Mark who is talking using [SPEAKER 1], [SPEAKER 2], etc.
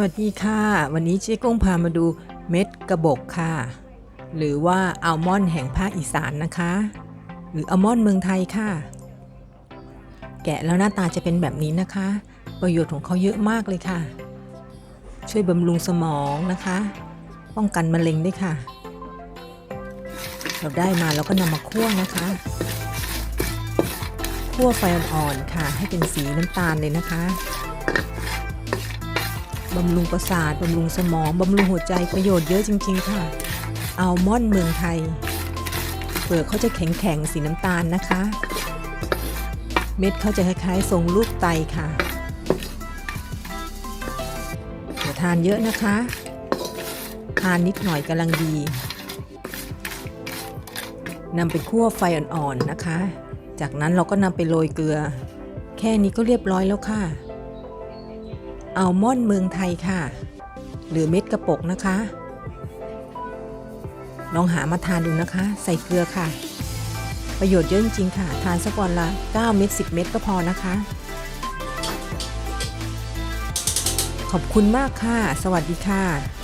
[SPEAKER 1] วัสดีค่ะ วันนี้เจ๊กุ้งพามาดูเม็ดกระบอกค่ะ หรือว่าอัลมอนด์แห่งภาคอีสานนะคะ หรืออัลมอนด์เมืองไทยค่ะ แกะแล้วหน้าตาจะเป็นแบบนี้นะคะ ประโยชน์ของเขาเยอะมากเลยค่ะ ช่วยบำรุงสมองนะคะ ป้องกันมะเร็งด้วยค่ะ เราได้มาเราก็นำมาคั่วนะคะคั่วไฟอ่อนๆค่ะ ให้เป็นสีน้ำตาลเลยนะคะ บำรุงประสาท บำรุงสมอง บำรุงหัวใจประโยชน์เยอะจริง ๆ ค่ะ อัลมอนด์เมืองไทย เปลือกเขาจะแข็งๆ สีน้ำตาลนะคะ เม็ดเขาจะคล้ายๆ ทรงลูกไตค่ะอย่าทานเยอะนะคะ ทานนิดหน่อยกำลังดีนำไปคั่วไฟอ่อนๆนะคะ จากนั้นเราก็นำไปโรยเกลือ แค่นี้ก็เรียบร้อยแล้วค่ะ อัลมอนด์เมืองไทยค่ะ หรือเม็ดกระปกนะคะ ลองหามาทานดูนะคะ ใส่เกลือค่ะ ประโยชน์เยอะจริงๆค่ะ ทานสักวันละ 9 เม็ด10 เม็ดก็พอนะคะ ขอบคุณมากค่ะ สวัสดีค่ะ